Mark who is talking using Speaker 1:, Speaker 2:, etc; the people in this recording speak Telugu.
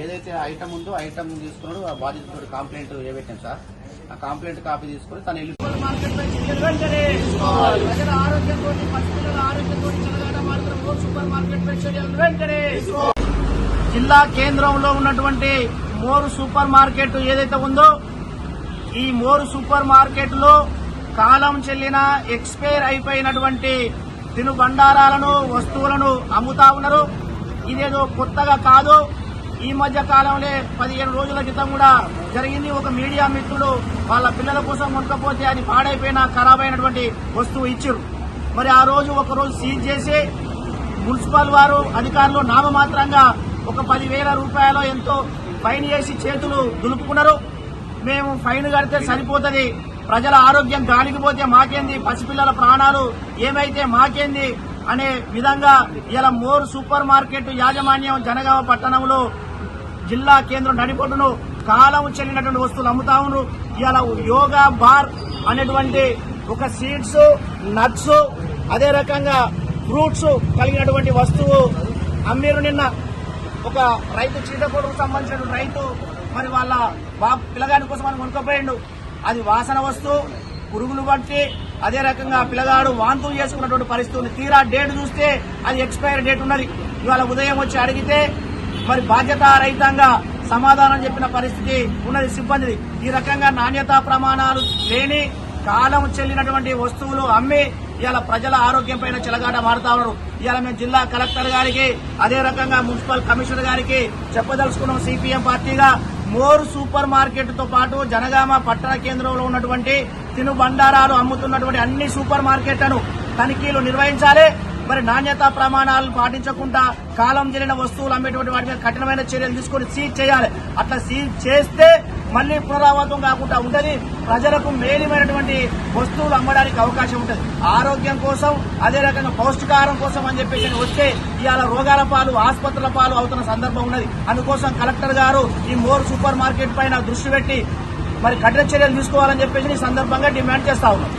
Speaker 1: ఏదైతే ఐటమ్ ఉందో ఐటమ్ తీసుకున్నాడు ఆ బాధితుడు కంప్లైంట్ ఏ పెట్టాం సార్ ఆ కంప్లైంట్ కాపీ తీసుకుని తను వెళ్ళి
Speaker 2: మార్కెట్ పై చర్యలు వెంటనే ప్రజల ఆరోగ్యంతో పసిపిల్లల ఆరోగ్యంతో చెలగాట మాత్రం ఓ సూపర్ మార్కెట్ పై చర్యలు వెంటనే. జిల్లా కేంద్రంలో ఉన్నటువంటి మోరు సూపర్ మార్కెట్ ఏదైతే ఉందో ఈ మోరు సూపర్ మార్కెట్లో కాలం చెల్లిన ఎక్స్పైర్ అయిపోయినటువంటి తినుబండారాలను వస్తువులను అమ్ముతా ఉన్నారు. ఇదేదో కొత్తగా కాదు ఈ మధ్య కాలంలో పదిహేను రోజుల క్రితం కూడా జరిగింది. ఒక మీడియా మిత్రుడు వాళ్ళ పిల్లల కోసం ఉండకపోతే అది పాడైపోయిన ఖరాబ్ అయినటువంటి వస్తువు ఇచ్చారు. మరి ఆ రోజు ఒక రోజు సీజ్ చేసి మున్సిపల్ వారు అధికారులు నామమాత్రంగా ఒక పదివేల రూపాయలు ఎంతో ఫైన్ చేసి చేతులు దులుపుకున్నారు. మేము ఫైన్ కడితే సరిపోతుంది ప్రజల ఆరోగ్యం గాలికి పోతే మాకేంది పసిపిల్లల ప్రాణాలు ఏమైతే మాకేంది అనే విధంగా ఇలా మోర్ సూపర్ మార్కెట్ యాజమాన్యం జనగామ పట్టణంలో జిల్లా కేంద్రం నడిపొట్టును కాలం చెల్లినటువంటి వస్తువులు అమ్ముతా ఉన్నారు. ఇలా యోగా బార్ అనేటువంటి ఒక సీడ్స్ నట్స్ అదే రకంగా ఫ్రూట్స్ కలిగినటువంటి వస్తువు అమ్మీరు నిన్న. ఒక రైతు చీటకోడుకు సంబంధించిన రైతు మరి వాళ్ళ బా పిల్లగాడి కోసం అని కొనుక్కపోయిండు. అది వాసన వస్తువు పురుగులు బట్టి అదే రకంగా పిల్లగాడు వాంతులు చేసుకున్నటువంటి పరిస్థితి ఉంది. తీరా డేట్ చూస్తే అది ఎక్స్పైరీ డేట్ ఉన్నది. ఇవాళ ఉదయం వచ్చి అడిగితే మరి బాధ్యత రహితంగా సమాధానం చెప్పిన పరిస్థితి ఉన్నది సిబ్బంది ఈ రకంగా నాణ్యతా ప్రమాణాలు లేని కాలం చెల్లినటువంటి వస్తువులు అమ్మి ఇవాళ ప్రజల ఆరోగ్యం పైన చెలగాట మారుతా ఉన్నారు. ఇవాళ మేము జిల్లా కలెక్టర్ గారికి అదే రకంగా మున్సిపల్ కమిషనర్ గారికి చెప్పదలుచుకున్నాం సిపిఎం పార్టీగా. మోర్ సూపర్ మార్కెట్తో పాటు జనగామ పట్టణ కేంద్రంలో ఉన్నటువంటి తిను బండారాలు అమ్ముతున్నటువంటి అన్ని సూపర్ మార్కెట్లను తనిఖీలు నిర్వహించాలి. మరి నాణ్యతా ప్రమాణాలు పాటించకుండా కాలం జరిగిన వస్తువులు అమ్మేటువంటి వాటి మీద కఠినమైన చర్యలు తీసుకొని సీజ్ చేయాలి. అట్లా సీజ్ చేస్తే మళ్ళీ పునరావృతం కాకుండా ఉంటది. ప్రజలకు మేలిమైనటువంటి వస్తువులు అమ్మడానికి అవకాశం ఉంటుంది. ఆరోగ్యం కోసం అదే రకంగా పౌష్టికాహారం కోసం అని చెప్పేసి వస్తే ఇవాళ రోగాల పాలు ఆసుపత్రుల పాలు అవుతున్న సందర్భం ఉన్నది. అందుకోసం కలెక్టర్ గారు ఈ మోర్ సూపర్ మార్కెట్ పైన దృష్టి పెట్టి మరి కఠిన చర్యలు తీసుకోవాలని చెప్పేసి ఈ సందర్భంగా డిమాండ్ చేస్తా ఉన్నాం.